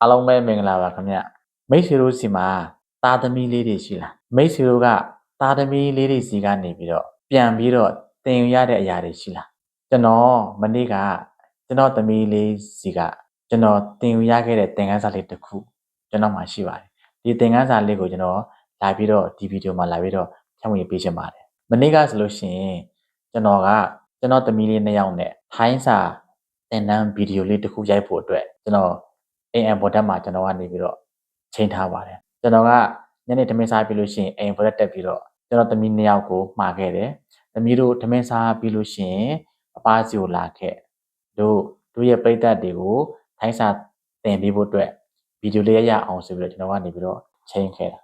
အားလုံးပဲမင်္ဂလာပါခင်ဗျမိတ်ဆွေတို့စီမှာသားသမီးလေးတွေရှိလားမိတ်ဆွေတို့ကသားသမီးလေးတွေစီကနေပြီးတော့ပြန်ပြီးတော့သင်ယူရတဲ့အရာတွေရှိလားကျွန်တော်မနေ့ကကျွန်တော်သမီးလေးစီကကျွန်တော်သင်ယူရခဲ့တဲ့သင်ခန်းစာလေးတစ်ခုကျွန်တော်မှရှိပါတယ်ဒီသင်ခန်းစာလေးကိုကျွန်တော်လာပြီးတော့ဒီဗီဒီယိုမှာလာပြီးတော့ဖြန့်ဝေပေးချင်ပါတယ်မနေ့ကဆိုလို့ရှိရင်ကျွန်တော်ကကျွန်တော်သမီးလေးနှစ်ယောက်နဲ့ထိုင်းစာသင်တန်းဗီဒီယိုလေးတစ်ခုရိုက်ဖို့အတွက်ကျွန်တော် အိမ်အပေါ်တက်မှာကျွန်တော်ကနေပြီးတော့ချိန်ထားပါတယ်ကျွန်တော်ကညနေထမင်းစားပြီးလို့ရှိရင်အိမ်ပေါ်တက်တက်ပြီးတော့ကျွန်တော်သမီးနှစ်ယောက်ကိုမှာခဲ့တယ်သမီးတို့ထမင်းစားပြီးလို့ရှိရင်အပားစီကိုလာခဲ့တို့တို့ရဲ့ပြိတ္တတွေကိုထိုင်းစာသင်ပေးဖို့အတွက်ဗီဒီယိုလေးရရအောင်ဆိုပြီးတော့ကျွန်တော်ကနေပြီးတော့ချိန်ခဲ့တာ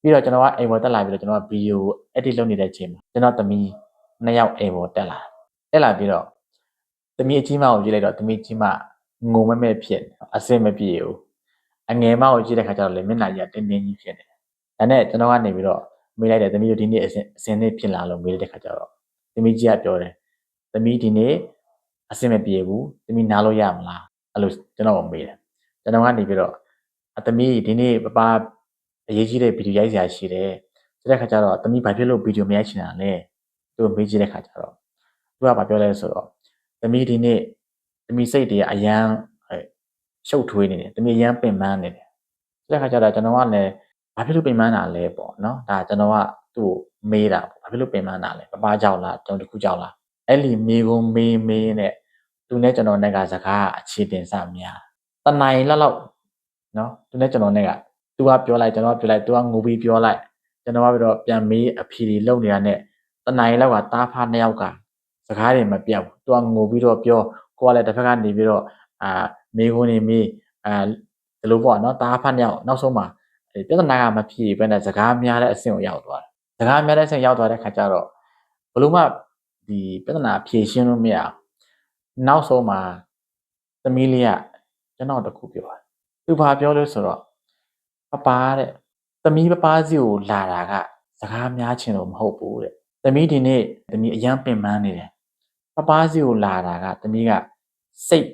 ပြီးတော့ကျွန်တော်ကအိမ်ပေါ်တက်လာပြီးတော့ကျွန်တော်ကဗီဒီယို edit လုပ်နေတဲ့အချိန်မှာကျွန်တော်သမီးနှစ်ယောက်အိမ်ပေါ်တက်လာတက်လာပြီးတော့သမီးအကြီးမကိုကြည့်လိုက်တော့သမီးကြီးမ ငုံမဲ့မဲ့ဖြစ်နေအဆင်မပြေဘူးအငယ်မကိုကြည့်တဲ့ခါကျတော့လေမျက်နှာကြီးကတင်းတင်းကြီးဖြစ်နေတယ်ဒါနဲ့ကျွန်တော်ကနေပြီးတော့မေးလိုက်တယ်သမီးတို့ဒီနေ့အဆင်အဆင်နဲ့ဖြစ်လာလို့မေးလိုက်တဲ့ခါကျတော့သမီးကြီးကပြောတယ်သမီးဒီနေ့အဆင်မပြေဘူးသမီးနားလို့ရမလားအဲ့လိုကျွန်တော်ကိုမေးတယ်ကျွန်တော်ကနေပြီးတော့အသမီးဒီနေ့ပပအရေးကြီးတဲ့ဗီဒီယိုရိုက်စရာရှိတယ်ဆိုတဲ့ခါကျတော့သမီးဘာဖြစ်လို့ဗီဒီယိုမရိုက်ချင်တာလဲသူမေးကြည့်တဲ့ခါကျတော့သူကဘာပြောလဲဆိုတော့သမီးဒီနေ့ တမီစိတ်တွေကအရန်အဲရှုပ်ထွေးနေတယ်တမီအရန်ပင်ပန်းနေတယ်ဆိုတဲ့ခါကျတော့ကျွန်တော်ကလည်းဘာဖြစ်လို့ပင်ပန်းတာလဲပေါ့နော်ဒါကျွန်တော်ကသူ့ကိုမေးတာပေါ့ဘာဖြစ်လို့ပင်ပန်းတာလဲပပကြောက်လားကျွန်တော်တခုကြောက်လားအဲ့လီမေကုံမေးမေးနဲ့သူနဲ့ကျွန်တော်နဲ့ကစကားအခြေတင်စများတနိုင်လောက်လောက်နော်သူနဲ့ကျွန်တော်နဲ့ကသူကပြောလိုက်ကျွန်တော်ကပြောလိုက်သူကငိုပြီးပြောလိုက်ကျွန်တော်ကပြီးတော့ပြန်မေးအဖြေတွေလုပ်နေတာနဲ့တနိုင်လောက်ကတားဖားနှစ်ယောက်ကစကားတွေမပြောက်ဘူးသူကငိုပြီးတော့ပြော ကိုကလည်းတစ်ဖက်ကနေပြီးတော့အာမေခွန်းနေမေးအာဒီလိုပေါ့နော်တားဖတ်ရောက်နောက်ဆုံးမှာပြဿနာကမဖြေဘဲနဲ့စကားများတဲ့အဆင့်ကိုရောက်သွားတယ်စကားများတဲ့အဆင့်ရောက်သွားတဲ့ခါကျတော့ဘလို့မှဒီပြဿနာဖြေရှင်းလို့မရအောင်နောက်ဆုံးမှာသမီးလေးကကျွန်တော်တခုပြောတယ်သူဘာပြောလို့ဆိုတော့ပပတဲ့သမီးပပစီကိုလာတာကစကားများချင်လို့မဟုတ်ဘူးတဲ့သမီးဒီနေ့သမီးအရန်ပင်ပန်းနေတယ်ပပစီကိုလာတာကသမီးက စိတ်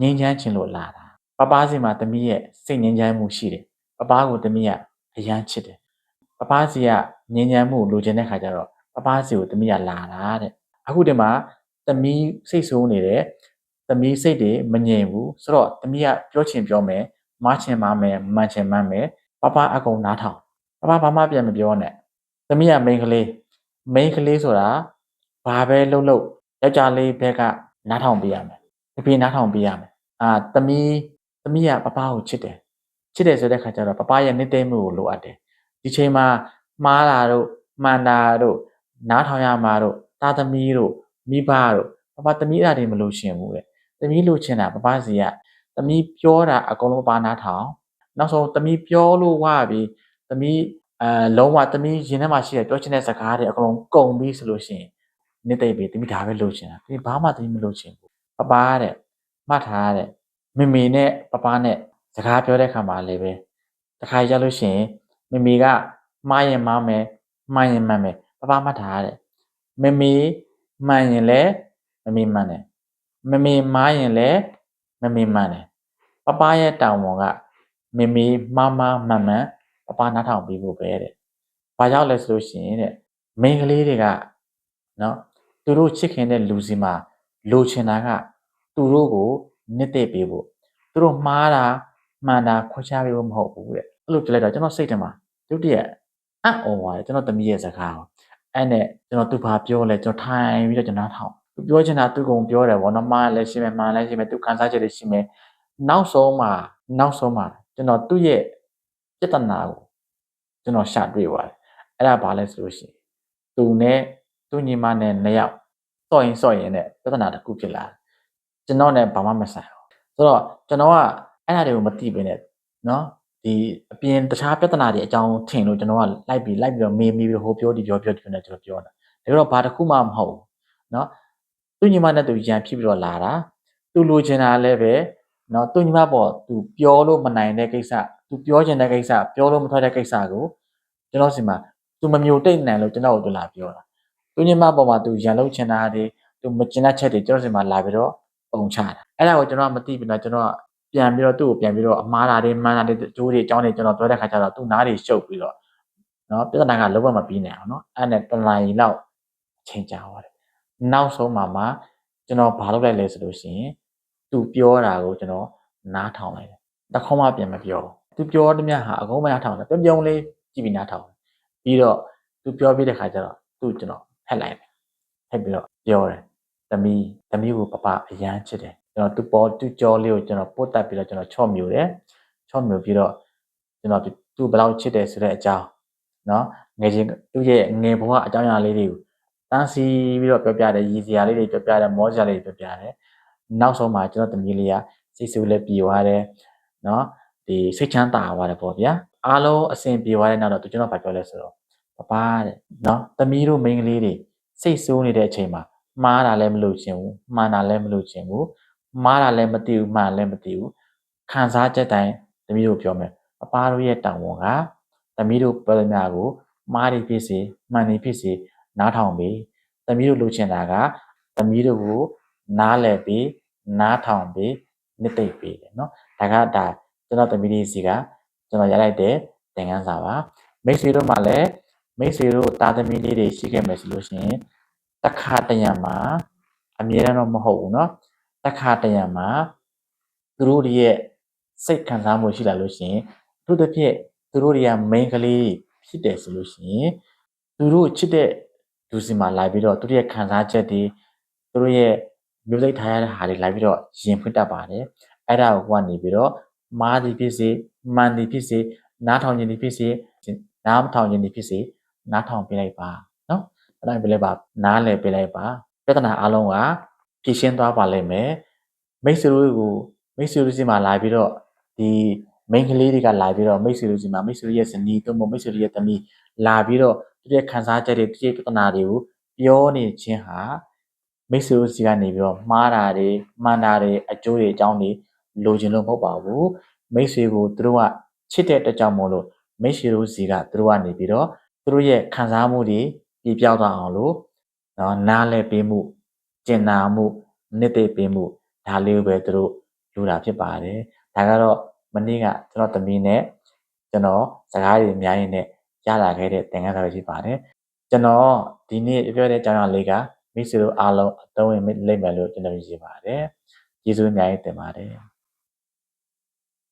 ငြိမ်းချမ်းခြင်းလို့လာတာပပစီမှာသမီးရဲ့စိတ်ငြိမ်းချမ်းမှုရှိတယ်ပပကိုသမီးကအရန်ချစ်တယ်ပပစီကငြိမ်းချမ်းမှုလိုချင်တဲ့ခါကျတော့ပပစီကိုသမီးကလာတာတဲ့အခုဒီမှာသမီးစိတ်ဆိုးနေတယ်သမီးစိတ်တွေမငြိမ်ဘူးဆိုတော့သမီးကပြောချင်ပြောမယ်မချင်မမယ်မှန်ချင်မှန်မယ်ပပအကုန်နားထောင်ပပဘာမှပြန်မပြောနဲ့သမီးကမိန်းကလေးမိန်းကလေးဆိုတာဘာပဲလှုပ်လှုပ်ယောက်ျားလေးဘက်ကနားထောင်ပေးရမယ် တပြေနားထောင်ပေးရမယ်အာသမီးသမီးကပပကိုချစ်တယ်ချစ်တယ်ဆိုတဲ့ခါကျတော့ပပရဲ့နှစ်သိမ့်မှုကိုလိုအပ်တယ်ဒီချိန်မှာမှားတာတို့မှန်တာတို့နားထောင်ရမှာတို့သားသမီးတို့မိဘတို့ပပသမီးအရာတွေမလို့ရှင်ဘူးတဲ့သမီးလို့ချင်တာပပစီကသမီးပြောတာအကုန်လုံးပပနားထောင်နောက်ဆုံးသမီးပြောလို့ဝပြီသမီးအဲလုံးဝသမီးရင်ထဲမှာရှိတဲ့ပြောချင်တဲ့စကားတွေအကုန်လုံးကုန်ပြီဆိုလို့ရှိရင်နှစ်သိမ့်ပြီတမိဒါပဲလုပ်ချင်တာတမိဘာမှတမိမလုပ်ချင်ဘူး ပပတဲ့မှတ်ထားတဲ့မေမေနဲ့ပပနဲ့စကားပြောတဲ့ခါမှာလည်းပဲတခါရလို့ရှိရင်မေမေကမှားရင်မှားမယ်မှန်ရင်မှန်မယ်ပပမှတ်ထားတဲ့မေမေမှန်ရင်လည်းမမေမှန်တယ်မမေမှားရင်လည်းမမေမှန်တယ်ပပရဲ့တောင်ဝန်ကမေမေမှားမှားမှန်မှန်ပပနားထောင်ပြီးဖို့ပဲတဲ့ဘာကြောင့်လဲဆိုလို့ရှိရင်တဲ့မိန်းကလေးတွေကနော်သူတို့ချစ်ခင်တဲ့လူစီမှာ လိုချင်တာကသူတို့ကိုနှစ်သိမ့်ပေးဖို့သူတို့မှားတာမှန်တာခွဲခြားပေးဖို့မဟုတ်ဘူးတဲ့အဲ့လိုပြောလိုက်တော့ကျွန်တော်စိတ်ထဲမှာဒုတိယအံ့ဩပါတယ်ကျွန်တော်သမီးရဲ့စကားကိုအဲ့နဲ့ကျွန်တော်သူဘာပြောလဲကျွန်တော်ထိုင်ပြီးတော့ကျွန်တော်ထောင်သူပြောချင်တာသူကုံပြောတယ်ဗောနော်မှားလည်းရှိမယ်မှန်လည်းရှိမယ်သူခံစားချက်တွေရှိမယ်နောက်ဆုံးမှာနောက်ဆုံးမှာကျွန်တော်သူ့ရဲ့ပြဿနာကိုကျွန်တော်ရှာတွေ့ပါတယ်အဲ့ဒါဘာလဲဆိုလို့ရှိရင်သူနဲ့သူညီမနဲ့နှစ်ယောက် စော့ရင်စော့ရင်နဲ့ပြဿနာတစ်ခုဖြစ်လာကျွန်တော်နဲ့ဘာမှမဆိုင်ဘူးဆိုတော့ကျွန်တော်ကအဲ့ဒါတွေကိုမသိဘဲနဲ့နော်ဒီအပြင်တခြားပြဿနာတွေအကြောင်းထင်လို့ကျွန်တော်ကလိုက်ပြီးလိုက်ပြီးတော့မေးမေးပြီးဟိုပြောဒီပြောပြောဒီပြောနဲ့ကျွန်တော်ပြောတာဒါတော့ဘာတစ်ခုမှမဟုတ်ဘူးနော်သူညီမနဲ့သူရန်ဖြစ်ပြီးတော့လာတာသူလိုချင်တာလည်းပဲနော်သူညီမပေါ်သူပြောလို့မနိုင်တဲ့ကိစ္စသူပြောချင်တဲ့ကိစ္စပြောလို့မထွက်တဲ့ကိစ္စကိုကျွန်တော်စီမှာသူမမျိုးတိတ်နိုင်လို့ကျွန်တော်တို့လာပြောတာ သူညီမပေါ်မှာသူရန်လုံးချင်တာတွေသူမကျင်တဲ့ချက်တွေကျွန်တော်စီမှာလာပြီးတော့ပုံချတာအဲ့ဒါကိုကျွန်တော်ကမသိဘူးနော်ကျွန်တော်ကပြန်ပြီးတော့သူ့ကိုပြန်ပြီးတော့အမှားတာတွေမှန်တာတွေအကျိုးတွေအကြောင်းတွေကျွန်တော်ပြောတဲ့ခါကျတော့သူ့နားတွေရှုပ်ပြီးတော့နော်ပြဿနာကလုံးဝမပြီးနိုင်အောင်နော်အဲ့နဲ့တလိုင်းလောက်အချိန်ကြာသွားတယ်နောက်ဆုံးမှာမှကျွန်တော်ဘာလုပ်လိုက်လဲဆိုလို့ရှိရင်သူပြောတာကိုကျွန်တော်နားထောင်လိုက်တယ်တခေါမှပြန်မပြောဘူးသူပြောတဲ့မြတ်ဟာအကုန်မနားထောင်တယ်ပြုံပြုံလေးကြည့်ပြီးနားထောင်တယ်ပြီးတော့သူပြောပြီးတဲ့ခါကျတော့သူ့ကျွန်တော် ဟက်လိုက်တယ်ဟက်ပြီးတော့ပြောတယ်သမီးသမီးကိုပပအရန်ချစ်တယ်ကျွန်တော်သူ့ပေါ်သူ့ကြောလေးကိုကျွန်တော်ပုတ်တက်ပြီးတော့ကျွန်တော်ချော့မြူတယ်ချော့မြူပြီးတော့ကျွန်တော်သူ့ဘလောက်ချစ်တယ်ဆိုတဲ့အကြောင်းနော်ငယ်ချင်းသူ့ရဲ့ငယ်ဘဝအကြောင်းအရာလေးတွေကိုတန်းစီပြီးတော့ပြောပြတယ်ရည်စရာလေးတွေပြောပြတယ်မောစရာလေးတွေပြောပြတယ်နောက်ဆုံးမှာကျွန်တော်သမီးလေးကစိတ်ဆူလည်းပြေသွားတယ်နော်ဒီစိတ်ချမ်းသာသွားတယ်ပေါ့ဗျာအားလုံးအဆင်ပြေသွားတဲ့နောက်တော့သူကျွန်တော်ဗာပြောလဲဆိုတော့ ပပတဲ့နော်သမီးတို့မိန်းကလေးတွေစိတ်ဆိုးနေတဲ့အချိန်မှာမှားတာလည်းမလို့ခြင်းဘူးမှားတာလည်းမလို့ခြင်းဘူးမှားတာလည်းမသိဘူးမှားလည်းမသိဘူးခံစားချက်တိုင်းသမီးတို့ပြောမယ်ပပတို့ရဲ့တာဝန်ကသမီးတို့ပြောသမျှကိုမှားနေဖြစ်စေမှန်နေဖြစ်စေနားထောင်ပြီးသမီးတို့လိုချင်တာကသမီးတို့ကိုနားလည်ပြီးနားထောင်ပြီးနှစ်သိမ့်ပြီးတယ်နော်ဒါကဒါကျွန်တော်သမီးလေးစီကကျွန်တော်ရလိုက်တဲ့သင်ခန်းစာပါမိတ်ဆွေတို့မှလည်း မိတ်ဆွေတို့တာသမီးလေးတွေရှိခဲ့မယ်ဆိုလို့ရှိရင်တခါတရံမှာအမြဲတမ်းတော့မဟုတ်ဘူးเนาะတခါတရံမှာသူတို့ရဲ့စိတ်ခံစားမှုရှိလာလို့ရှိရင်သူတို့တစ်ဖြစ်သူတို့တွေက main ကလေးဖြစ်တယ်ဆိုလို့ရှိရင်သူတို့ချစ်တဲ့လူစီမှာလာပြီးတော့သူတို့ရဲ့ခံစားချက်တွေသူတို့ရဲ့မျိုးစိတ်ထားရတဲ့ဟာတွေလာပြီးတော့ရင်ဖွင့်တတ်ပါတယ်အဲ့ဒါကိုကနေပြီးတော့မားသည်ဖြစ်စေမှန်သည်ဖြစ်စေနားထောင်ခြင်းသည်ဖြစ်စေနားမထောင်ခြင်းသည်ဖြစ်စေ နားထောင်ပေးလိုက်ပါနော်အဲ့ဒါပြလိုက်ပါနားလည်ပေးလိုက်ပါပြဿနာအလုံးကဖြေရှင်းသွားပါလိမ့်မယ်မိတ်ဆွေတို့ကိုမိတ်ဆွေတို့စီမှာလာပြီးတော့ဒီ main ကလေးတွေကလာပြီးတော့မိတ်ဆွေတို့စီမှာမိတ်ဆွေရဲ့ဇနီးတို့မိတ်ဆွေရဲ့သမီးလာပြီးတော့သူရဲ့ခံစားချက်တွေသူရဲ့ပြဿနာတွေကိုပြောနေခြင်းဟာမိတ်ဆွေတို့စီကနေပြီးတော့မှားတာတွေမှန်တာတွေအကျိုးတွေအကြောင်းတွေလိုချင်လို့မဟုတ်ပါဘူးမိတ်ဆွေကိုသူတို့ကချစ်တဲ့အတွက်ကြောင့်မို့လို့မိတ်ဆွေတို့စီကသူတို့ကနေပြီးတော့ သူတို့ရဲ့ခံစားမှုတွေပြပြောင်းသွားအောင်လို့နော်နားလဲပေးမှုကျင်နာမှုနှစ်သိပေးမှုဒါလေးပဲသူတို့လူတာဖြစ်ပါတယ်ဒါကတော့မနေ့ကကျွန်တော်သမီးနဲ့ကျွန်တော်စကားတွေအများကြီးနဲ့ရလာခဲ့တဲ့သင်ခန်းစာတွေရှိပါတယ်ကျွန်တော်ဒီနေ့ပြောတဲ့အကြောင်းအရာလေးကမိတ်ဆွေတို့အားလုံးအသုံးဝင်လိမ့်မယ်လို့ကျွန်တော်ယူဆပါတယ်ကျေးဇူးအများကြီးတင်ပါတယ်